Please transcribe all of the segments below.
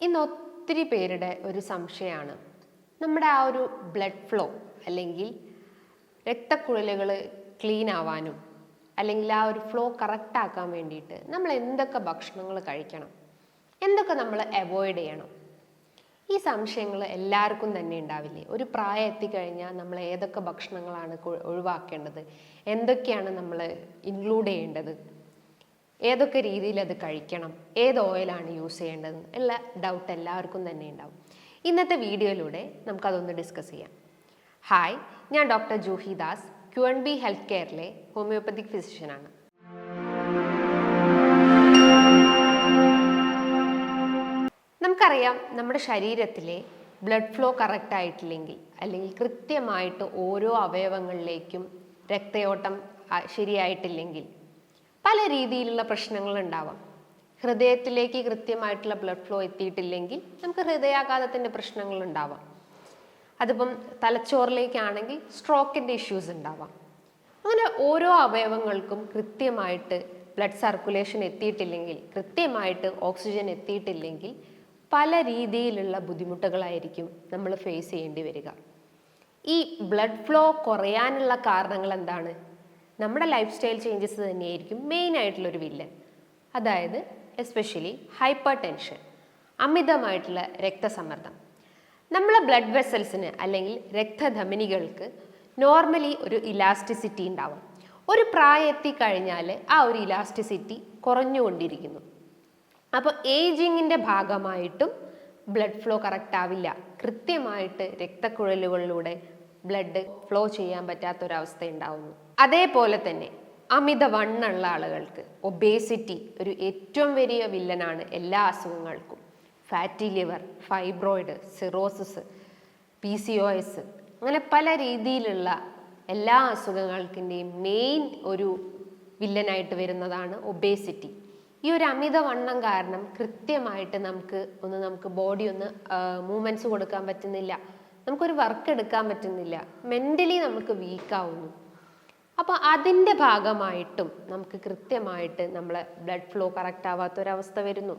ഇന്ന് ഒത്തിരി പേരുടെ ഒരു സംശയമാണ്. നമ്മുടെ ആ ഒരു ബ്ലഡ് ഫ്ലോ അല്ലെങ്കിൽ രക്തക്കുഴലുകൾ ക്ലീൻ ആവാനും അല്ലെങ്കിൽ ആ ഒരു ഫ്ലോ കറക്റ്റ് ആക്കാൻ വേണ്ടിയിട്ട് നമ്മൾ എന്തൊക്കെ ഭക്ഷണങ്ങൾ കഴിക്കണം? എന്തൊക്കെ നമ്മൾ അവോയ്ഡ് ചെയ്യണം? ഈ സംശയങ്ങൾ എല്ലാവർക്കും തന്നെ ഉണ്ടാവില്ലേ? ഒരു പ്രായം എത്തിക്കഴിഞ്ഞാൽ നമ്മൾ ഏതൊക്കെ ഭക്ഷണങ്ങളാണ് ഒഴിവാക്കേണ്ടത്? എന്തൊക്കെയാണ് നമ്മൾ ഇൻക്ലൂഡ് ചെയ്യേണ്ടത്? ഏതൊക്കെ രീതിയിൽ അത് കഴിക്കണം ഏത് ഓയിലാണ് യൂസ് ചെയ്യേണ്ടത് എല്ലാ ഡൗട്ട് എല്ലാവർക്കും തന്നെ ഉണ്ടാവും. ഇന്നത്തെ വീഡിയോയിലൂടെ നമുക്കതൊന്ന് ഡിസ്കസ് ചെയ്യാം. ഹായ് ഞാൻ doctor Juhi Das Q N B health കെയറിലെ homoeopathic ഫിസിഷ്യനാണ് നമുക്കറിയാം നമ്മുടെ ശരീരത്തിലെ ബ്ലഡ് ഫ്ലോ കറക്റ്റ് ആയിട്ടില്ലെങ്കിൽ അല്ലെങ്കിൽ കൃത്യമായിട്ട് ഓരോ അവയവങ്ങളിലേക്കും രക്തയോട്ടം ശരിയായിട്ടില്ലെങ്കിൽ പല രീതിയിലുള്ള പ്രശ്നങ്ങൾ ഉണ്ടാവാം ഹൃദയത്തിലേക്ക് കൃത്യമായിട്ടുള്ള ബ്ലഡ് ഫ്ലോ എത്തിയിട്ടില്ലെങ്കിൽ നമുക്ക് ഹൃദയാഘാതത്തിന്റെ പ്രശ്നങ്ങൾ ഉണ്ടാവാം അതിപ്പം തലച്ചോറിലേക്കാണെങ്കിൽ സ്ട്രോക്കിന്റെ ഇഷ്യൂസ് ഉണ്ടാവാം. അങ്ങനെ ഓരോ അവയവങ്ങൾക്കും കൃത്യമായിട്ട് ബ്ലഡ് സർക്കുലേഷൻ എത്തിയിട്ടില്ലെങ്കിൽ കൃത്യമായിട്ട് ഓക്സിജൻ എത്തിയിട്ടില്ലെങ്കിൽ പല രീതിയിലുള്ള ബുദ്ധിമുട്ടുകളായിരിക്കും നമ്മൾ ഫേസ് ചെയ്യേണ്ടി വരിക. ഈ ബ്ലഡ് ഫ്ലോ കുറയാനുള്ള കാരണങ്ങൾ എന്താണ്? നമ്മുടെ ലൈഫ് സ്റ്റൈൽ ചേഞ്ചസ് തന്നെയായിരിക്കും മെയിൻ ആയിട്ടുള്ളൊരു വില്ലൻ അതായത് എസ്പെഷ്യലി ഹൈപ്പർ ടെൻഷൻ അമിതമായിട്ടുള്ള രക്തസമ്മർദ്ദം. നമ്മളെ ബ്ലഡ് വെസൽസിന് അല്ലെങ്കിൽ രക്തധമനികൾക്ക് നോർമലി ഒരു ഇലാസ്റ്റിസിറ്റി ഉണ്ടാവും. ഒരു പ്രായം എത്തിക്കഴിഞ്ഞാൽ ആ ഒരു ഇലാസ്റ്റിസിറ്റി കുറഞ്ഞുകൊണ്ടിരിക്കുന്നു. അപ്പോൾ ഏജിങ്ങിന്റെ ഭാഗമായിട്ടും ബ്ലഡ് ഫ്ലോ കറക്റ്റ് ആവില്ല. കൃത്യമായിട്ട് രക്തക്കുഴലുകളിലൂടെ ബ്ലഡ് ഫ്ലോ ചെയ്യാൻ പറ്റാത്തൊരവസ്ഥ ഉണ്ടാവുന്നു അതേപോലെ തന്നെ അമിത വണ്ണുള്ള ആളുകൾക്ക് ഒബേസിറ്റി ഒരു ഏറ്റവും വലിയ വില്ലനാണ് എല്ലാ അസുഖങ്ങൾക്കും. Fatty liver fibroid cirrhosis P C O S അങ്ങനെ പല രീതിയിലുള്ള എല്ലാ അസുഖങ്ങൾക്കിന്റെയും മെയിൻ ഒരു വില്ലനായിട്ട് വരുന്നതാണ് ഒബേസിറ്റി. ഈ ഒരു അമിതവണ്ണം കാരണം കൃത്യമായിട്ട് നമുക്ക് ഒന്ന് നമുക്ക് ബോഡി ഒന്ന് മൂവ്മെന്റ്സ് കൊടുക്കാൻ പറ്റുന്നില്ല. നമുക്കൊരു വർക്ക് എടുക്കാൻ പറ്റുന്നില്ല. മെന്റലി നമുക്ക് വീക്കാവുന്നു അപ്പോൾ അതിന്റെ ഭാഗമായിട്ടും നമുക്ക് കൃത്യമായിട്ട് നമ്മളെ ബ്ലഡ് ഫ്ലോ കറക്റ്റ് ആവാത്തൊരവസ്ഥ വരുന്നു.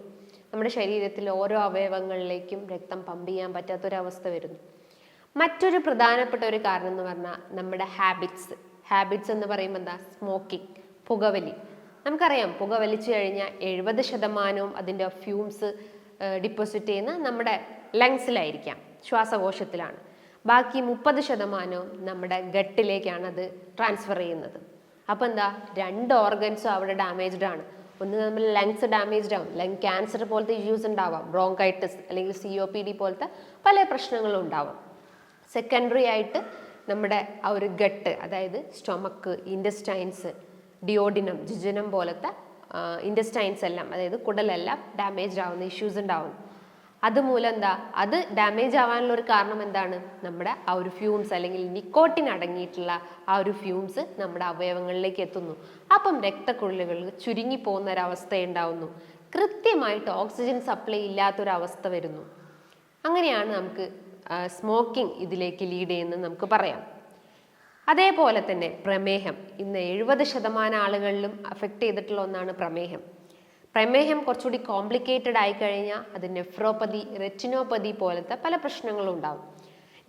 നമ്മുടെ ശരീരത്തിൽ ഓരോ അവയവങ്ങളിലേക്കും രക്തം പമ്പ് ചെയ്യാൻ പറ്റാത്തൊരവസ്ഥ വരുന്നു. മറ്റൊരു പ്രധാനപ്പെട്ട ഒരു കാരണം എന്ന് പറഞ്ഞാൽ നമ്മുടെ ഹാബിറ്റ്സ് ഹാബിറ്റ്സ് എന്ന് പറയുമ്പോൾ എന്താ? സ്മോക്കിംഗ് പുകവലി. നമുക്കറിയാം പുക വലിച്ചു കഴിഞ്ഞാൽ എഴുപത് ശതമാനവും അതിന്റെ ഫ്യൂംസ് ഡിപ്പോസിറ്റ് ചെയ്യുന്ന നമ്മുടെ ലങ്സിലായിരിക്കാം ശ്വാസകോശത്തിലാണ്. ബാക്കി മുപ്പത് ശതമാനവും നമ്മുടെ ഗട്ടിലേക്കാണ് അത് ട്രാൻസ്ഫർ ചെയ്യുന്നത്. അപ്പോൾ എന്താ? രണ്ട് ഓർഗൻസും അവിടെ ഡാമേജ്ഡ് ആണ്. ഒന്ന് നമ്മൾ ലങ്സ് ഡാമേജ്ഡ് ആവും. ലങ് ക്യാൻസർ പോലത്തെ ഇഷ്യൂസ് ഉണ്ടാവാം. ബ്രോങ്കൈറ്റിസ് അല്ലെങ്കിൽ സി ഒ പി ഡി പോലത്തെ പല പ്രശ്നങ്ങളും ഉണ്ടാവും. സെക്കൻഡറി ആയിട്ട് നമ്മുടെ ആ ഒരു ഗട്ട് അതായത് സ്റ്റൊമക്ക് ഇൻഡസ്റ്റൈൻസ് ഡിയോഡിനം ജിജനം പോലത്തെ ഇൻഡസ്റ്റൈൻസ് എല്ലാം അതായത് കുടലെല്ലാം ഡാമേജ് ആവുന്ന ഇഷ്യൂസ് ഉണ്ടാവും. അതുമൂലം എന്താ? അത് ഡാമേജ് ആവാനുള്ള ഒരു കാരണം എന്താണ്? നമ്മുടെ ആ ഒരു ഫ്യൂംസ് അല്ലെങ്കിൽ നിക്കോട്ടിൻ അടങ്ങിയിട്ടുള്ള ആ ഒരു ഫ്യൂംസ് നമ്മുടെ അവയവങ്ങളിലേക്ക് എത്തുന്നു. അപ്പം രക്തക്കുഴലുകൾ ചുരുങ്ങി പോകുന്ന ഒരവസ്ഥ ഉണ്ടാവുന്നു കൃത്യമായിട്ട് ഓക്സിജൻ സപ്ലൈ ഇല്ലാത്തൊരവസ്ഥ വരുന്നു. അങ്ങനെയാണ് നമുക്ക് സ്മോക്കിംഗ് ഇതിലേക്ക് ലീഡ് ചെയ്യുന്നത് നമുക്ക് പറയാം. അതേപോലെ തന്നെ പ്രമേഹം. ഇന്ന് എഴുപത് ശതമാനം ആളുകളിലും അഫക്റ്റ് ചെയ്തിട്ടുള്ള ഒന്നാണ് പ്രമേഹം. പ്രമേഹം കുറച്ചുകൂടി കോംപ്ലിക്കേറ്റഡ് ആയി കഴിഞ്ഞാൽ അത് നെഫ്രോപ്പതി റെറ്റിനോപ്പതി പോലത്തെ പല പ്രശ്നങ്ങളും ഉണ്ടാവും.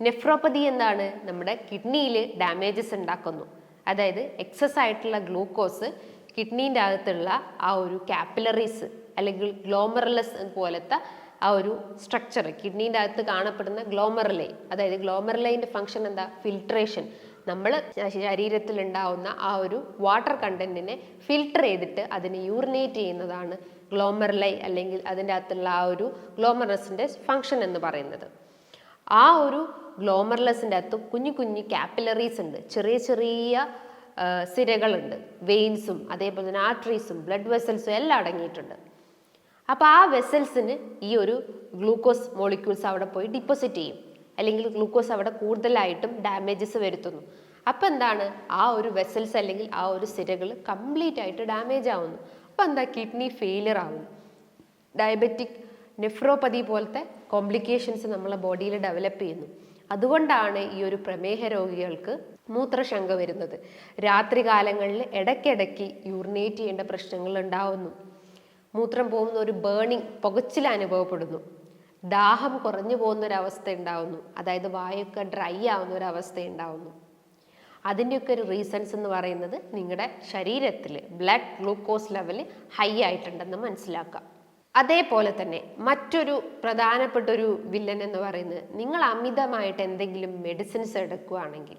നെഫ്രോപ്പതി എന്താണ്? നമ്മുടെ കിഡ്നിയിൽ ഡാമേജസ് ഉണ്ടാക്കുന്നു. അതായത് എക്സസ് ആയിട്ടുള്ള ഗ്ലൂക്കോസ് കിഡ്നീന്റെ അകത്തുള്ള ആ ഒരു കാപ്പിലറീസ് അല്ലെങ്കിൽ ഗ്ലോമറലസ് പോലത്തെ ആ ഒരു സ്ട്രക്ചർ കിഡ്നീന്റെ അകത്ത് കാണപ്പെടുന്ന ഗ്ലോമറലൈ അതായത് ഗ്ലോമറലൈന്റെ ഫങ്ഷൻ എന്താ? ഫിൽട്രേഷൻ നമ്മൾ ശരീരത്തിൽ ഉണ്ടാവുന്ന ആ ഒരു വാട്ടർ കണ്ടന്റിനെ ഫിൽട്ടർ ചെയ്തിട്ട് അതിനെ യൂറിനേറ്റ് ചെയ്യുന്നതാണ് ഗ്ലോമർലൈ അല്ലെങ്കിൽ അതിന്റെ അകത്തുള്ള ആ ഒരു ഗ്ലോമറസിന്റെ ഫങ്ഷൻ എന്ന് പറയുന്നത്. ആ ഒരു ഗ്ലോമർലെസിന്റെ അകത്ത് കുഞ്ഞു കുഞ്ഞു കാപ്പിലറീസ് ഉണ്ട്. ചെറിയ ചെറിയ സിരകളുണ്ട്. വെയിൻസും അതേപോലെ തന്നെ ആർട്ടറീസും ബ്ലഡ് വെസൽസും എല്ലാം അടങ്ങിയിട്ടുണ്ട്. അപ്പോൾ ആ വെസൽസിന് ഈ ഒരു ഗ്ലൂക്കോസ് മോളിക്യൂൾസ് അവിടെ പോയി ഡിപ്പോസിറ്റ് ചെയ്യും. അല്ലെങ്കിൽ ഗ്ലൂക്കോസ് അവിടെ കൂടുതലായിട്ടും ഡാമേജസ് വരുത്തുന്നു. അപ്പം എന്താണ്? ആ ഒരു വെസൽസ് അല്ലെങ്കിൽ ആ ഒരു സിരകൾ കംപ്ലീറ്റ് ആയിട്ട് ഡാമേജ് ആവുന്നു. അപ്പം എന്താ? കിഡ്നി ഫെയിലിയർ ആവുന്നു. ഡയബറ്റിക് നെഫ്രോപ്പതി പോലത്തെ കോംപ്ലിക്കേഷൻസ് നമ്മളെ ബോഡിയിൽ ഡെവലപ്പ് ചെയ്യുന്നു. അതുകൊണ്ടാണ് ഈ ഒരു പ്രമേഹ രോഗികൾക്ക് മൂത്രശങ്ക വരുന്നത്. രാത്രികാലങ്ങളിൽ ഇടയ്ക്കിടയ്ക്ക് യൂറിനേറ്റ് ചെയ്യേണ്ട പ്രശ്നങ്ങൾ ഉണ്ടാവുന്നു. മൂത്രം പോകുന്ന ഒരു ബേണിംഗ് പുകച്ചിൽ അനുഭവപ്പെടുന്നു. ദാഹം കുറഞ്ഞു പോകുന്ന ഒരു അവസ്ഥ ഉണ്ടാവുന്നു. അതായത് വായൊക്കെ ഡ്രൈ ആവുന്ന ഒരു അവസ്ഥ ഉണ്ടാവുന്നു അതിന്റെയൊക്കെ ഒരു റീസൺസ് എന്ന് പറയുന്നത് നിങ്ങളുടെ ശരീരത്തിൽ ബ്ലഡ് ഗ്ലൂക്കോസ് ലെവൽ ഹൈ ആയിട്ടുണ്ടെന്ന് മനസ്സിലാക്കാം. അതേപോലെ തന്നെ മറ്റൊരു പ്രധാനപ്പെട്ട ഒരു വില്ലൻ എന്ന് പറയുന്നത് നിങ്ങൾ അമിതമായിട്ട് എന്തെങ്കിലും മെഡിസിൻസ് എടുക്കുകയാണെങ്കിൽ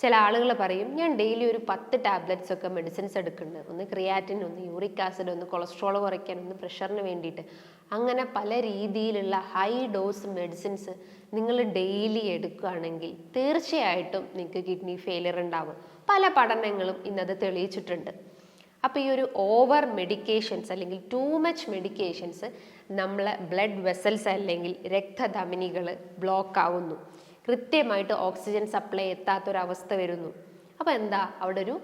ചില ആളുകൾ പറയും ഞാൻ ഡെയിലി ഒരു പത്ത് ടാബ്ലറ്റ്സ് ഒക്കെ മെഡിസിൻസ് എടുക്കുന്നുണ്ട്. ഒന്ന് ക്രിയാറ്റിൻ ഒന്ന് യൂറിക് ആസിഡ് ഒന്ന് കൊളസ്ട്രോൾ കുറയ്ക്കാൻ ഒന്ന് പ്രഷറിന് വേണ്ടിയിട്ട്. അങ്ങനെ പല രീതിയിലുള്ള ഹൈ ഡോസ് മെഡിസിൻസ് നിങ്ങൾ ഡെയിലി എടുക്കുകയാണെങ്കിൽ തീർച്ചയായിട്ടും നിങ്ങൾക്ക് കിഡ്നി ഫെയിലിയർ ഉണ്ടാവും. പല പഠനങ്ങളും ഇന്നത് തെളിയിച്ചിട്ടുണ്ട്. അപ്പോൾ ഈ ഒരു ഓവർ മെഡിക്കേഷൻസ് അല്ലെങ്കിൽ ടൂ മച്ച് മെഡിക്കേഷൻസ് നമ്മളെ ബ്ലഡ് വെസൽസ് അല്ലെങ്കിൽ രക്തധമനികൾ ബ്ലോക്ക് ആവുന്നു. കൃത്യമായിട്ട് ഓക്സിജൻ സപ്ലൈ എത്താത്തൊരവസ്ഥ വരുന്നു. അപ്പോൾ എന്താ? അവിടെ ഒരു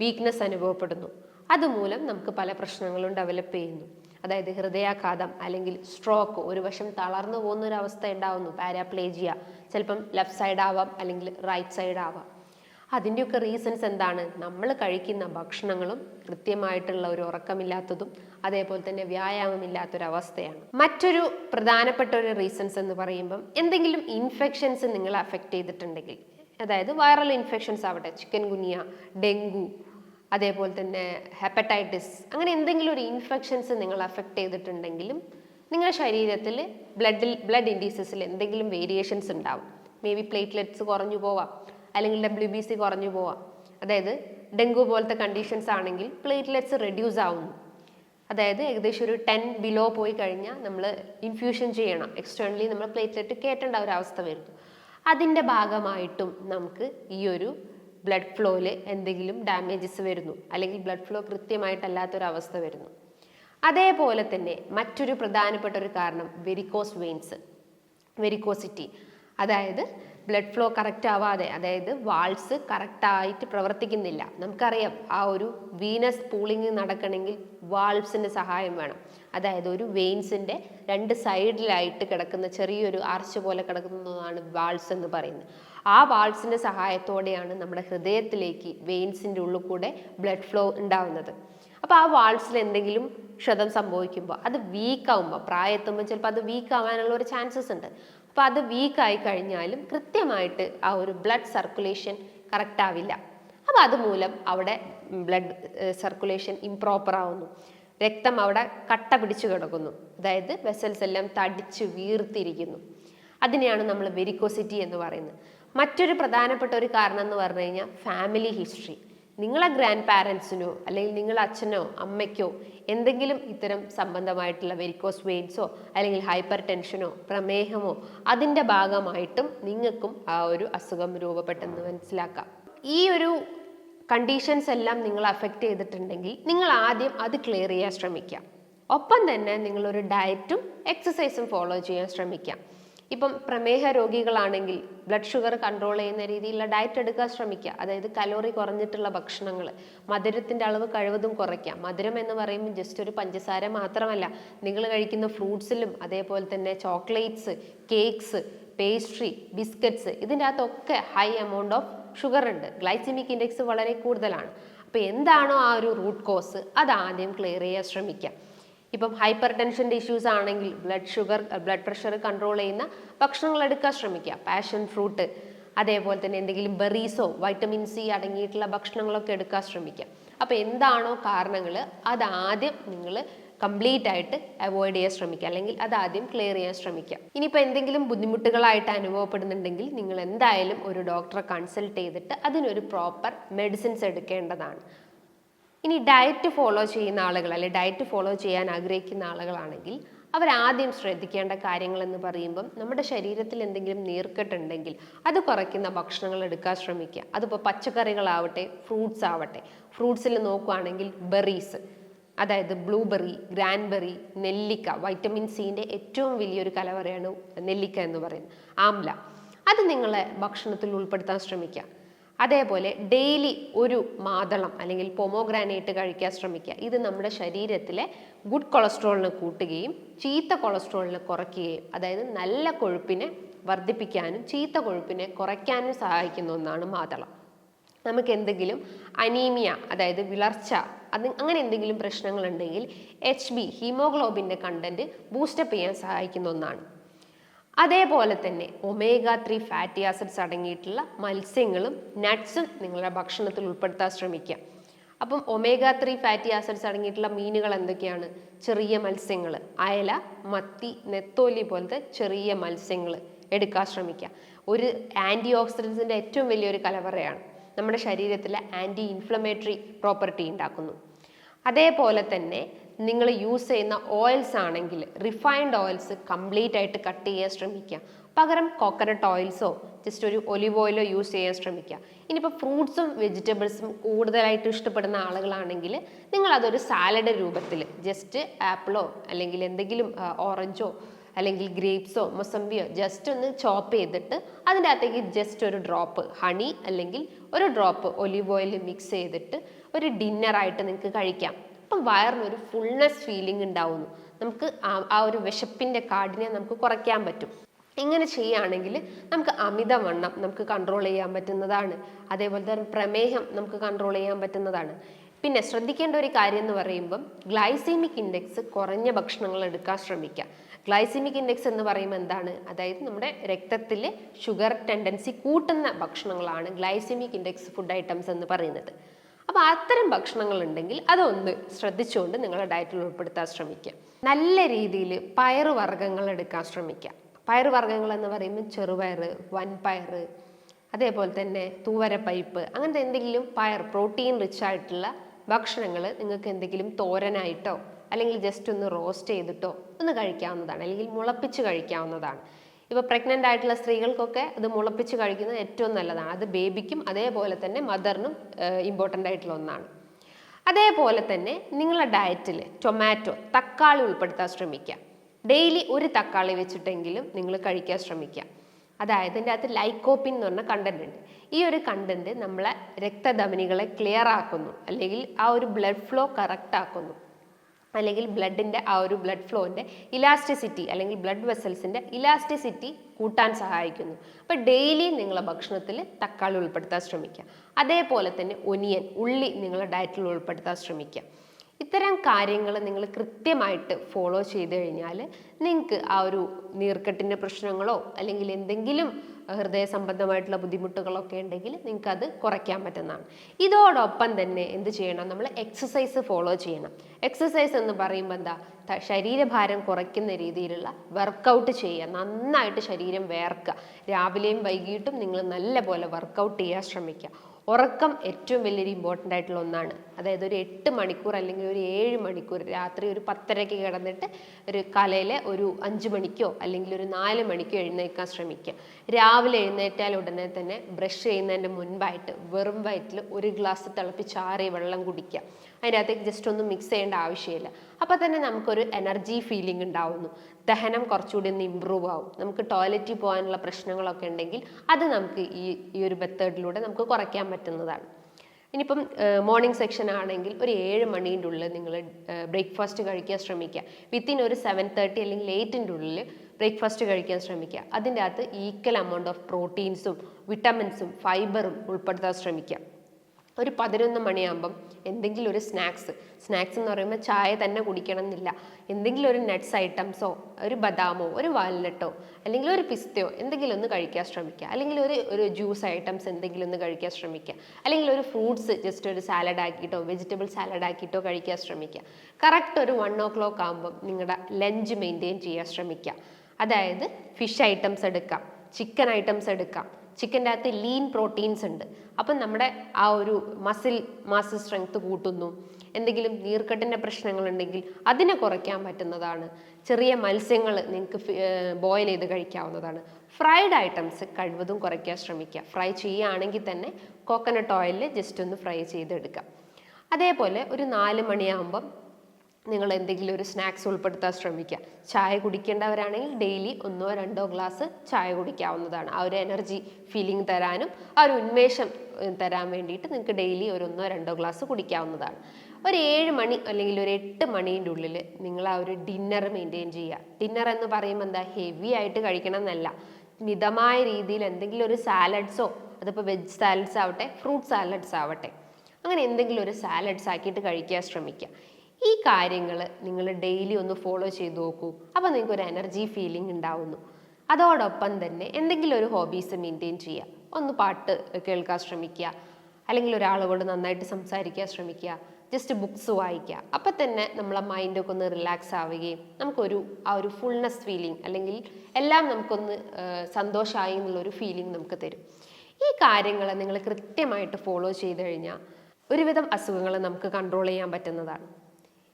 വീക്ക്നെസ് അനുഭവപ്പെടുന്നു. അതുമൂലം നമുക്ക് പല പ്രശ്നങ്ങളും ഡെവലപ്പ് ചെയ്യുന്നു. അതായത് ഹൃദയാഘാതം അല്ലെങ്കിൽ സ്ട്രോക്ക് ഒരു വശം തളർന്നു പോകുന്ന ഒരു അവസ്ഥ ഉണ്ടാവുന്നു. പാരാപ്ലേജിയ. ചിലപ്പം ലെഫ്റ്റ് സൈഡ് ആവാം അല്ലെങ്കിൽ റൈറ്റ് സൈഡ് ആവാം. അതിന്റെയൊക്കെ റീസൺസ് എന്താണ്? നമ്മൾ കഴിക്കുന്ന ഭക്ഷണങ്ങളും കൃത്യമായിട്ടുള്ള ഒരു ഉറക്കമില്ലാത്തതും അതേപോലെ തന്നെ വ്യായാമമില്ലാത്തൊരവസ്ഥയാണ്. മറ്റൊരു പ്രധാനപ്പെട്ട ഒരു റീസൺസ് എന്ന് പറയുമ്പം എന്തെങ്കിലും ഇൻഫെക്ഷൻസ് നിങ്ങളെ അഫക്റ്റ് ചെയ്തിട്ടുണ്ടെങ്കിൽ അതായത് വൈറൽ ഇൻഫെക്ഷൻസ് ആവട്ടെ ചിക്കൻ ഗുനിയ ഡെങ്കു അതേപോലെ തന്നെ ഹെപ്പറ്റൈറ്റിസ് അങ്ങനെ എന്തെങ്കിലും ഒരു ഇൻഫെക്ഷൻസ് നിങ്ങൾ അഫക്റ്റ് ചെയ്തിട്ടുണ്ടെങ്കിലും നിങ്ങളുടെ ശരീരത്തിൽ ബ്ലഡിൽ ബ്ലഡ് ഇൻഡീസസിൽ എന്തെങ്കിലും വേരിയേഷൻസ് ഉണ്ടാവും. മേ ബി പ്ലേറ്റ്ലെറ്റ്സ് കുറഞ്ഞു പോവാം അല്ലെങ്കിൽ ഡബ്ല്യു ബി സി കുറഞ്ഞു പോവാം. അതായത് ഡെങ്കു പോലത്തെ കണ്ടീഷൻസ് ആണെങ്കിൽ പ്ലേറ്റ്ലെറ്റ്സ് റെഡ്യൂസ് ആവുന്നു. അതായത് ഏകദേശം ഒരു ടെൻ ബിലോ പോയി കഴിഞ്ഞാൽ നമ്മൾ ഇൻഫ്യൂഷൻ ചെയ്യണം. എക്സ്റ്റേണലി നമ്മൾ പ്ലേറ്റ്ലെറ്റ് കയറ്റേണ്ട ഒരു അവസ്ഥ വരുന്നു. അതിന്റെ ഭാഗമായിട്ടും നമുക്ക് ഈ ഒരു ബ്ലഡ് ഫ്ലോയിൽ എന്തെങ്കിലും ഡാമേജസ് വരുന്നു. അല്ലെങ്കിൽ ബ്ലഡ് ഫ്ലോ കൃത്യമായിട്ടല്ലാത്തൊരവസ്ഥ വരുന്നു. അതേപോലെ തന്നെ മറ്റൊരു പ്രധാനപ്പെട്ട ഒരു കാരണം വെരിക്കോസ് വെയിൻസ് വെരിക്കോസിറ്റി അതായത് ബ്ലഡ് ഫ്ലോ കറക്റ്റ് ആവാതെ അതായത് വാൾസ് കറക്റ്റായിട്ട് പ്രവർത്തിക്കുന്നില്ല. നമുക്കറിയാം ആ ഒരു വീനസ് പൂളിങ് നടക്കണമെങ്കിൽ വാൾസിന്റെ സഹായം വേണം. അതായത് ഒരു വെയിൻസിന്റെ രണ്ട് സൈഡിലായിട്ട് കിടക്കുന്ന ചെറിയൊരു ആർച്ച് പോലെ കിടക്കുന്നതാണ് വാൾസ് എന്ന് പറയുന്നത്. ആ വാൾസിന്റെ സഹായത്തോടെയാണ് നമ്മുടെ ഹൃദയത്തിലേക്ക് വെയിൻസിന്റെ ഉള്ളിൽ കൂടെ ബ്ലഡ് ഫ്ലോ ഉണ്ടാവുന്നത്. അപ്പോൾ ആ വാൾസിൽ എന്തെങ്കിലും ക്ഷതം സംഭവിക്കുമ്പോൾ അത് വീക്കാവുമ്പോൾ പ്രായത്തുമ്പോൾ ചിലപ്പോൾ അത് വീക്കാവാനുള്ള ഒരു ചാൻസസ് ഉണ്ട്. അപ്പോൾ അത് വീക്കായി കഴിഞ്ഞാലും കൃത്യമായിട്ട് ആ ഒരു ബ്ലഡ് സർക്കുലേഷൻ കറക്റ്റ് ആവില്ല. അപ്പോൾ അതുമൂലം അവിടെ ബ്ലഡ് സർക്കുലേഷൻ ഇംപ്രോപ്പർ ആവുന്നു രക്തം അവിടെ കട്ട പിടിച്ചു കിടക്കുന്നു. അതായത് വെസൽസ് എല്ലാം തടിച്ച് വീർത്തിരിക്കുന്നു. അതിനെയാണ് നമ്മൾ വെരിക്കോസിറ്റി എന്ന് പറയുന്നത്. മറ്റൊരു പ്രധാനപ്പെട്ട ഒരു കാരണം എന്ന് പറഞ്ഞു കഴിഞ്ഞാൽ ഫാമിലി ഹിസ്റ്ററി നിങ്ങളെ ഗ്രാൻഡ് പാരൻസിനോ അല്ലെങ്കിൽ നിങ്ങളെ അച്ഛനോ അമ്മയ്ക്കോ എന്തെങ്കിലും ഇത്തരം സംബന്ധമായിട്ടുള്ള വെരിക്കോസ് വെയിൻസോ അല്ലെങ്കിൽ ഹൈപ്പർ ടെൻഷനോ പ്രമേഹമോ അതിന്റെ ഭാഗമായിട്ടും നിങ്ങൾക്കും ആ ഒരു അസുഖം രൂപപ്പെട്ടെന്ന് മനസ്സിലാക്കാം. ഈ ഒരു കണ്ടീഷൻസ് എല്ലാം നിങ്ങൾ അഫക്റ്റ് ചെയ്തിട്ടുണ്ടെങ്കിൽ നിങ്ങൾ ആദ്യം അത് ക്ലിയർ ചെയ്യാൻ ശ്രമിക്കുക. ഒപ്പം തന്നെ നിങ്ങളൊരു ഡയറ്റും എക്സസൈസും ഫോളോ ചെയ്യാൻ ശ്രമിക്കാം ഇപ്പം പ്രമേഹ രോഗികളാണെങ്കിൽ ബ്ലഡ് ഷുഗർ കൺട്രോൾ ചെയ്യുന്ന രീതിയിലുള്ള ഡയറ്റ് എടുക്കാൻ ശ്രമിക്കുക. അതായത് കലോറി കുറഞ്ഞിട്ടുള്ള ഭക്ഷണങ്ങൾ മധുരത്തിന്റെ അളവ് കഴിവതും കുറയ്ക്കാം മധുരം എന്ന് പറയുമ്പോൾ ജസ്റ്റ് ഒരു പഞ്ചസാര മാത്രമല്ല നിങ്ങൾ കഴിക്കുന്ന ഫ്രൂട്ട്സിലും അതേപോലെ തന്നെ ചോക്ലേറ്റ്സ് കേക്ക്സ് പേസ്ട്രി ബിസ്ക്കറ്റ്സ് ഇതിന്റെ അകത്തൊക്കെ ഹൈ എമൗണ്ട് ഓഫ് ഷുഗർ ഉണ്ട് ഗ്ലൈസിമിക് ഇൻഡെക്സ് വളരെ കൂടുതലാണ്. അപ്പോൾ എന്താണോ ആ ഒരു റൂട്ട് കോസ് അത് ആദ്യം ക്ലിയർ ചെയ്യാൻ ശ്രമിക്കാം. ഇപ്പം ഹൈപ്പർ ടെൻഷന്റെ ഇഷ്യൂസ് ആണെങ്കിൽ blood sugar blood pressure control ചെയ്യുന്ന ഭക്ഷണങ്ങൾ എടുക്കാൻ ശ്രമിക്കുക. പാഷൻ ഫ്രൂട്ട് അതേപോലെ തന്നെ എന്തെങ്കിലും ബെറീസോ വൈറ്റമിൻ സി അടങ്ങിയിട്ടുള്ള ഭക്ഷണങ്ങളൊക്കെ എടുക്കാൻ ശ്രമിക്കുക. അപ്പോൾ എന്താണോ കാരണങ്ങൾ അതാദ്യം നിങ്ങൾ കംപ്ലീറ്റ് ആയിട്ട് അവോയ്ഡ് ചെയ്യാൻ ശ്രമിക്കുക. അല്ലെങ്കിൽ അത് ആദ്യം ക്ലിയർ ചെയ്യാൻ ശ്രമിക്കുക. ഇനിയിപ്പോൾ എന്തെങ്കിലും ബുദ്ധിമുട്ടുകളായിട്ട് അനുഭവപ്പെടുന്നുണ്ടെങ്കിൽ നിങ്ങൾ എന്തായാലും ഒരു ഡോക്ടറെ കൺസൾട്ട് ചെയ്തിട്ട് അതിനൊരു പ്രോപ്പർ മെഡിസിൻസ് എടുക്കേണ്ടതാണ്. ഇനി ഡയറ്റ് ഫോളോ ചെയ്യുന്ന ആളുകൾ അല്ലെങ്കിൽ ഡയറ്റ് ഫോളോ ചെയ്യാൻ ആഗ്രഹിക്കുന്ന ആളുകളാണെങ്കിൽ അവരാദ്യം ശ്രദ്ധിക്കേണ്ട കാര്യങ്ങൾ എന്ന് പറയുമ്പം നമ്മുടെ ശരീരത്തിൽ എന്തെങ്കിലും നീർക്കെട്ടുണ്ടെങ്കിൽ അത് കുറയ്ക്കുന്ന ഭക്ഷണങ്ങൾ എടുക്കാൻ ശ്രമിക്കുക. അതിപ്പോൾ പച്ചക്കറികളാവട്ടെ ഫ്രൂട്ട്സ് ആവട്ടെ. ഫ്രൂട്ട്സിൽ നോക്കുകയാണെങ്കിൽ ബെറീസ് അതായത് ബ്ലൂബെറി ഗ്രാൻബെറി നെല്ലിക്ക വൈറ്റമിൻ സിന്റെ ഏറ്റവും വലിയൊരു കലവറയാണ് നെല്ലിക്ക എന്ന് പറയുന്നത്. ആംല. അത് നിങ്ങളെ ഭക്ഷണത്തിൽ ഉൾപ്പെടുത്താൻ ശ്രമിക്കുക. അതേപോലെ ഡെയിലി ഒരു മാതളം അല്ലെങ്കിൽ പൊമോഗ്രാനേറ്റ് കഴിക്കാൻ ശ്രമിക്കുക. ഇത് നമ്മുടെ ശരീരത്തിലെ ഗുഡ് കൊളസ്ട്രോളിനെ കൂട്ടുകയും ചീത്ത കൊളസ്ട്രോളിനെ കുറയ്ക്കുകയും അതായത് നല്ല കൊഴുപ്പിനെ വർദ്ധിപ്പിക്കാനും ചീത്ത കൊഴുപ്പിനെ കുറയ്ക്കാനും സഹായിക്കുന്ന ഒന്നാണ് മാതളം. നമുക്ക് എന്തെങ്കിലും അനീമിയ അതായത് വിളർച്ച അത് അങ്ങനെ എന്തെങ്കിലും പ്രശ്നങ്ങളുണ്ടെങ്കിൽ എച്ച് ബി ഹീമോഗ്ലോബിന്റെ കണ്ടന്റ് ബൂസ്റ്റപ്പ് ചെയ്യാൻ സഹായിക്കുന്ന ഒന്നാണ്. അതേപോലെ തന്നെ ഒമേഗ ത്രീ ഫാറ്റി ആസിഡ്സ് അടങ്ങിയിട്ടുള്ള മത്സ്യങ്ങളും നട്ട്സും നിങ്ങളുടെ ഭക്ഷണത്തിൽ ഉൾപ്പെടുത്താൻ ശ്രമിക്കുക. അപ്പം ഒമേഗ ത്രീ ഫാറ്റി ആസിഡ്സ് അടങ്ങിയിട്ടുള്ള മീനുകൾ എന്തൊക്കെയാണ്? ചെറിയ മത്സ്യങ്ങൾ. അയല മത്തി നെത്തോലി പോലത്തെ ചെറിയ മത്സ്യങ്ങൾ എടുക്കാൻ ശ്രമിക്കുക. ഒരു ആന്റി ഓക്സിഡൻസിന്റെ ഏറ്റവും വലിയൊരു കലവറയാണ്. നമ്മുടെ ശരീരത്തിൽ ആന്റി ഇൻഫ്ലമേറ്ററി പ്രോപ്പർട്ടി ഉണ്ടാക്കുന്നു അതേപോലെ തന്നെ നിങ്ങൾ യൂസ് ചെയ്യുന്ന ഓയിൽസ് ആണെങ്കിൽ റിഫൈൻഡ് ഓയിൽസ് കംപ്ലീറ്റ് ആയിട്ട് കട്ട് ചെയ്യാൻ ശ്രമിക്കുക. പകരം കോക്കനട്ട് ഓയിൽസോ ജസ്റ്റ് ഒരു ഒലിവ് ഓയിലോ യൂസ് ചെയ്യാൻ ശ്രമിക്കുക. ഇനിയിപ്പോൾ ഫ്രൂട്ട്സും വെജിറ്റബിൾസും കൂടുതലായിട്ട് ഇഷ്ടപ്പെടുന്ന ആളുകളാണെങ്കിൽ നിങ്ങൾ അതൊരു സാലഡ് രൂപത്തിൽ ജസ്റ്റ് ആപ്പിളോ അല്ലെങ്കിൽ എന്തെങ്കിലും ഓറഞ്ചോ അല്ലെങ്കിൽ ഗ്രേപ്സോ മൊസംബിയോ ജസ്റ്റ് ഒന്ന് ചോപ്പ് ചെയ്തിട്ട് അതിന്റെ അകത്തേക്ക് ജസ്റ്റ് ഒരു ഡ്രോപ്പ് ഹണി അല്ലെങ്കിൽ ഒരു ഡ്രോപ്പ് ഒലിവ് ഓയിൽ മിക്സ് ചെയ്തിട്ട് ഒരു ഡിന്നറായിട്ട് നിങ്ങൾക്ക് കഴിക്കാം. അപ്പം വയറിനൊരു ഫുൾനെസ് ഫീലിംഗ് ഉണ്ടാവുന്നു. നമുക്ക് ആ- ഒരു വിശപ്പിന്റെ കാഠിനെ നമുക്ക് കുറയ്ക്കാൻ പറ്റും. ഇങ്ങനെ ചെയ്യുകയാണെങ്കിൽ നമുക്ക് അമിതവണ്ണം നമുക്ക് കൺട്രോൾ ചെയ്യാൻ പറ്റുന്നതാണ്. അതേപോലെ തന്നെ പ്രമേഹം നമുക്ക് കൺട്രോൾ ചെയ്യാൻ പറ്റുന്നതാണ്. പിന്നെ ശ്രദ്ധിക്കേണ്ട ഒരു കാര്യം എന്ന് പറയുമ്പം ഗ്ലൈസീമിക് ഇൻഡെക്സ് കുറഞ്ഞ ഭക്ഷണങ്ങൾ എടുക്കാൻ ശ്രമിക്കുക. ഗ്ലൈസീമിക് ഇൻഡെക്സ് എന്ന് പറയുമ്പോൾ എന്താണ്? അതായത് നമ്മുടെ രക്തത്തിൽ ഷുഗർ ടെൻഡൻസി കൂട്ടുന്ന ഭക്ഷണങ്ങളാണ് ഗ്ലൈസീമിക് ഇൻഡെക്സ് ഫുഡ് ഐറ്റംസ് എന്ന് പറയുന്നത്. അപ്പോൾ അത്തരം ഭക്ഷണങ്ങൾ ഉണ്ടെങ്കിൽ അതൊന്ന് ശ്രദ്ധിച്ചുകൊണ്ട് നിങ്ങളുടെ ഡയറ്റിൽ ഉൾപ്പെടുത്താൻ ശ്രമിക്കുക. നല്ല രീതിയിൽ പയറുവർഗങ്ങൾ എടുക്കാൻ ശ്രമിക്കുക. പയറുവർഗങ്ങൾ എന്ന് പറയുമ്പോൾ ചെറുപയർ വൻപയർ അതേപോലെ തന്നെ തൂവരപ്പരിപ്പ് അങ്ങനത്തെ എന്തെങ്കിലും പയർ പ്രോട്ടീൻ റിച്ച് ആയിട്ടുള്ള ഭക്ഷണങ്ങൾ നിങ്ങൾക്ക് എന്തെങ്കിലും തോരനായിട്ടോ അല്ലെങ്കിൽ ജസ്റ്റ് ഒന്ന് റോസ്റ്റ് ചെയ്തിട്ടോ ഒന്ന് കഴിക്കാവുന്നതാണ്. അല്ലെങ്കിൽ മുളപ്പിച്ച് കഴിക്കാവുന്നതാണ്. ഇപ്പോൾ പ്രഗ്നന്റ് ആയിട്ടുള്ള സ്ത്രീകൾക്കൊക്കെ അത് മുളപ്പിച്ച് കഴിക്കുന്നത് ഏറ്റവും നല്ലതാണ്. അത് ബേബിക്കും അതേപോലെ തന്നെ മദറിനും ഇമ്പോർട്ടന്റ് ആയിട്ടുള്ള ഒന്നാണ്. അതേപോലെ തന്നെ നിങ്ങളുടെ ഡയറ്റിൽ ടൊമാറ്റോ തക്കാളി ഉൾപ്പെടുത്താൻ ശ്രമിക്കുക. ഡെയിലി ഒരു തക്കാളി വെച്ചിട്ടെങ്കിലും നിങ്ങൾ കഴിക്കാൻ ശ്രമിക്കുക. അതായത് ഇതിന്റെ അകത്ത് ലൈക്കോപ്പിൻ എന്ന് പറഞ്ഞ കണ്ടന്റ് ഉണ്ട്. ഈ ഒരു കണ്ടന്റ് നമ്മളെ രക്തധമനികളെ ക്ലിയർ ആക്കുന്നു. അല്ലെങ്കിൽ ആ ഒരു ബ്ലഡ് ഫ്ലോ കറക്റ്റ് ആക്കുന്നു. അല്ലെങ്കിൽ ബ്ലഡിന്റെ ആ ഒരു ബ്ലഡ് ഫ്ലോന്റെ ഇലാസ്റ്റിസിറ്റി അല്ലെങ്കിൽ ബ്ലഡ് വെസൽസിന്റെ ഇലാസ്റ്റിസിറ്റി കൂട്ടാൻ സഹായിക്കുന്നു. അപ്പോൾ ഡെയിലി നിങ്ങളെ ഭക്ഷണത്തിൽ തക്കാളി ഉൾപ്പെടുത്താൻ ശ്രമിക്കുക. അതേപോലെ തന്നെ ഒനിയൻ ഉള്ളി നിങ്ങളുടെ ഡയറ്റിൽ ഉൾപ്പെടുത്താൻ ശ്രമിക്കുക. ഇത്തരം കാര്യങ്ങൾ നിങ്ങൾ കൃത്യമായിട്ട് ഫോളോ ചെയ്ത് കഴിഞ്ഞാൽ നിങ്ങൾക്ക് ആ ഒരു നീർക്കെട്ടിന്റെ പ്രശ്നങ്ങളോ അല്ലെങ്കിൽ എന്തെങ്കിലും ഹൃദയ സംബന്ധമായിട്ടുള്ള ബുദ്ധിമുട്ടുകളൊക്കെ ഉണ്ടെങ്കിൽ നിങ്ങൾക്ക് അത് കുറയ്ക്കാൻ പറ്റുന്നതാണ്. ഇതോടൊപ്പം തന്നെ എന്ത് ചെയ്യണം? നമ്മൾ എക്സസൈസ് ഫോളോ ചെയ്യണം. എക്സസൈസ് എന്ന് പറയുമ്പോൾ എന്താ? ശരീരഭാരം കുറയ്ക്കുന്ന രീതിയിലുള്ള വർക്കൗട്ട് ചെയ്യുക. നന്നായിട്ട് ശരീരം വേർക്കുക. രാവിലെയും വൈകിട്ടും നിങ്ങൾ നല്ല പോലെ വർക്കൗട്ട് ചെയ്യാൻ ശ്രമിക്കുക. ഉറക്കം ഏറ്റവും വലിയൊരു ഇമ്പോർട്ടന്റ് ആയിട്ടുള്ള ഒന്നാണ്. അതായത് ഒരു എട്ട് മണിക്കൂർ അല്ലെങ്കിൽ ഒരു ഏഴ് മണിക്കൂർ രാത്രി ഒരു പത്തരയ്ക്ക് കിടന്നിട്ട് ഒരു കലയിലെ ഒരു അഞ്ച് മണിക്കോ അല്ലെങ്കിൽ ഒരു നാല് മണിക്കോ എഴുന്നേൽക്കാൻ ശ്രമിക്കുക. രാവിലെ എഴുന്നേറ്റാൽ ഉടനെ തന്നെ ബ്രഷ് ചെയ്യുന്നതിന്റെ മുൻപായിട്ട് വെറും വയറ്റിൽ ഒരു ഗ്ലാസ് തിളപ്പിച്ചാറിയ വെള്ളം കുടിക്കുക. അതിന്റെ അകത്തേക്ക് ജസ്റ്റ് ഒന്നും മിക്സ് ചെയ്യേണ്ട ആവശ്യമില്ല. അപ്പോൾ തന്നെ നമുക്കൊരു എനർജി ഫീലിംഗ് ഉണ്ടാവുന്നു. ദഹനം കുറച്ചുകൂടി ഒന്ന് ഇമ്പ്രൂവ് ആവും. നമുക്ക് ടോയ്ലറ്റിൽ പോകാനുള്ള പ്രശ്നങ്ങളൊക്കെ ഉണ്ടെങ്കിൽ അത് നമുക്ക് ഈ ഈ ഒരു മെത്തേഡിലൂടെ നമുക്ക് കുറയ്ക്കാൻ പറ്റുന്നതാണ്. ഇനിയിപ്പം മോർണിംഗ് സെക്ഷൻ ആണെങ്കിൽ ഒരു ഏഴ് മണീന്റെ ഉള്ളിൽ നിങ്ങൾ ബ്രേക്ക്ഫാസ്റ്റ് കഴിക്കാൻ ശ്രമിക്കുക. വിത്തിൻ ഒരു സെവൻ തേർട്ടി അല്ലെങ്കിൽ എയ്റ്റിന്റെ ഉള്ളിൽ ബ്രേക്ക്ഫാസ്റ്റ് കഴിക്കാൻ ശ്രമിക്കുക. അതിന്റെ അകത്ത് ഈക്വൽ എമൗണ്ട് ഓഫ് പ്രോട്ടീൻസും വിറ്റമിൻസും ഫൈബറും ഉൾപ്പെടുത്താൻ ശ്രമിക്കുക. ഒരു പതിനൊന്ന് മണിയാകുമ്പം എന്തെങ്കിലും ഒരു സ്നാക്സ്. സ്നാക്സ് എന്ന് പറയുമ്പോൾ ചായ തന്നെ കുടിക്കണം എന്നില്ല എന്തെങ്കിലും ഒരു നട്ട്സ് ഐറ്റംസോ ഒരു ബദാമോ ഒരു വാൽനട്ടോ അല്ലെങ്കിൽ ഒരു പിസ്തയോ എന്തെങ്കിലും ഒന്ന് കഴിക്കാൻ ശ്രമിക്കുക. അല്ലെങ്കിൽ ഒരു ഒരു ജ്യൂസ് ഐറ്റംസ് എന്തെങ്കിലും ഒന്ന് കഴിക്കാൻ ശ്രമിക്കുക. അല്ലെങ്കിൽ ഒരു ഫ്രൂട്ട്സ് ജസ്റ്റ് ഒരു സാലഡ് ആക്കിയിട്ടോ വെജിറ്റബിൾ സാലഡ് ആക്കിയിട്ടോ കഴിക്കാൻ ശ്രമിക്കുക. കറക്റ്റ് ഒരു വൺ ഓ ക്ലോക്ക് ആകുമ്പം നിങ്ങളുടെ ലഞ്ച് മെയിന്റെയിൻ ചെയ്യാൻ ശ്രമിക്കുക. അതായത് ഫിഷ് ഐറ്റംസ് എടുക്കാം ചിക്കൻ ഐറ്റംസ് എടുക്കാം ചിക്കന്റെ അകത്ത് ലീൻ പ്രോട്ടീൻസ് ഉണ്ട്. അപ്പം നമ്മുടെ ആ ഒരു മസിൽ മാസ് സ്ട്രെങ്ത് കൂട്ടുന്നു. എന്തെങ്കിലും നീർക്കെട്ടിന്റെ പ്രശ്നങ്ങളുണ്ടെങ്കിൽ അതിനെ കുറയ്ക്കാൻ പറ്റുന്നതാണ്. ചെറിയ മത്സ്യങ്ങൾ നിങ്ങൾക്ക് ബോയിൽ ചെയ്ത് കഴിക്കാവുന്നതാണ്. ഫ്രൈഡ് ഐറ്റംസ് കഴിവതും കുറയ്ക്കാൻ ശ്രമിക്കുക. ഫ്രൈ ചെയ്യുകയാണെങ്കിൽ തന്നെ കോക്കനട്ട് ഓയിലിൽ ജസ്റ്റ് ഒന്ന് ഫ്രൈ ചെയ്തെടുക്കാം അതേപോലെ ഒരു നാല് മണിയാകുമ്പം നിങ്ങൾ എന്തെങ്കിലും ഒരു സ്നാക്സ് ഉൾപ്പെടുത്താൻ ശ്രമിക്കുക. ചായ കുടിക്കേണ്ടവരാണെങ്കിൽ ഡെയിലി ഒന്നോ രണ്ടോ ഗ്ലാസ് ചായ കുടിക്കാവുന്നതാണ്. ആ ഒരു എനർജി ഫീലിംഗ് തരാനും ആ ഒരു ഉന്മേഷം തരാൻ വേണ്ടിയിട്ട് നിങ്ങൾക്ക് ഡെയിലി ഒരു ഒന്നോ രണ്ടോ ഗ്ലാസ് കുടിക്കാവുന്നതാണ്. ഒരു ഏഴ് മണി അല്ലെങ്കിൽ ഒരു എട്ട് മണീന്റെ ഉള്ളിൽ നിങ്ങൾ ആ ഒരു ഡിന്നർ മെയിന്റെയിൻ ചെയ്യുക. ഡിന്നർ എന്ന് പറയുമ്പോൾ എന്താ? ഹെവി ആയിട്ട് കഴിക്കണം എന്നല്ല. മിതമായ രീതിയിൽ എന്തെങ്കിലും ഒരു സാലഡ്സോ അതിപ്പോൾ വെജ് സാലഡ്സ് ആവട്ടെ ഫ്രൂട്ട് സാലഡ്സ് ആവട്ടെ അങ്ങനെ എന്തെങ്കിലും ഒരു സാലഡ്സ് ആക്കിയിട്ട് കഴിക്കാൻ ശ്രമിക്കുക. ഈ കാര്യങ്ങൾ നിങ്ങൾ ഡെയിലി ഒന്ന് ഫോളോ ചെയ്ത് നോക്കൂ. അപ്പോൾ നിങ്ങൾക്ക് ഒരു എനർജി ഫീലിംഗ് ഉണ്ടാവുന്നു. അതോടൊപ്പം തന്നെ എന്തെങ്കിലും ഒരു ഹോബീസ് മെയിന്റെയിൻ ചെയ്യുക. ഒന്ന് പാട്ട് കേൾക്കാൻ ശ്രമിക്കുക. അല്ലെങ്കിൽ ഒരാളോട് നന്നായിട്ട് സംസാരിക്കാൻ ശ്രമിക്കുക. ജസ്റ്റ് ബുക്സ് വായിക്കുക. അപ്പം തന്നെ നമ്മളെ മൈൻഡൊക്കെ ഒന്ന് റിലാക്സ് ആവുകയും നമുക്കൊരു ആ ഒരു ഫുൾനെസ് ഫീലിംഗ് അല്ലെങ്കിൽ എല്ലാം നമുക്കൊന്ന് സന്തോഷമായി എന്നുള്ളൊരു ഫീലിംഗ് നമുക്ക് തരും. ഈ കാര്യങ്ങൾ നിങ്ങൾ കൃത്യമായിട്ട് ഫോളോ ചെയ്ത് കഴിഞ്ഞാൽ ഒരുവിധം അസുഖങ്ങൾ നമുക്ക് കൺട്രോൾ ചെയ്യാൻ പറ്റുന്നതാണ്.